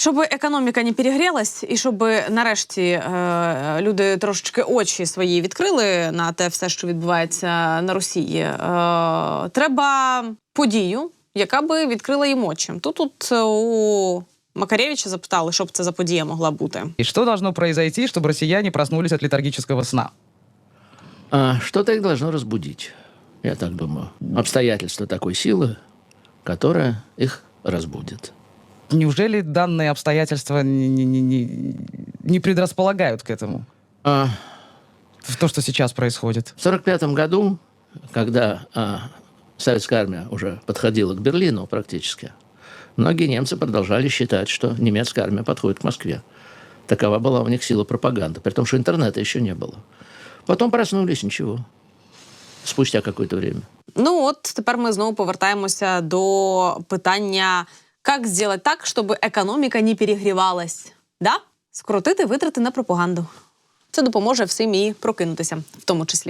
Щоб економіка не перегрілась, і щоб нарешті е, люди трошечки очі свої відкрили на те все, що відбувається на Росії, е, треба подію, яка би відкрила їм очі. Тут тут е, у Макаревича запитали, що б це за подія могла бути. И что должно произойти, чтобы россияне проснулись от летаргического сна? А что-то их должно разбудить, я так думаю. Обстоятельства такой силы, которая их разбудит. Неужели данные обстоятельства не, не- не- не- предрасполагают к этому? А В то, что сейчас происходит. в 1945 году, когда а, советская армия уже подходила к Берлину практически, многие немцы продолжали считать, что немецкая армия подходит к Москве. Такова была у них сила пропаганды, при том, что интернета еще не было. Потом проснулись, ничего. Спустя какое-то время. Ну от тепер ми знову повертаємося до питання, як зробити так, щоб економіка не перегрівалась. Да? Скрутити витрати на пропаганду. Це допоможе всім і прокинутися, в тому числі.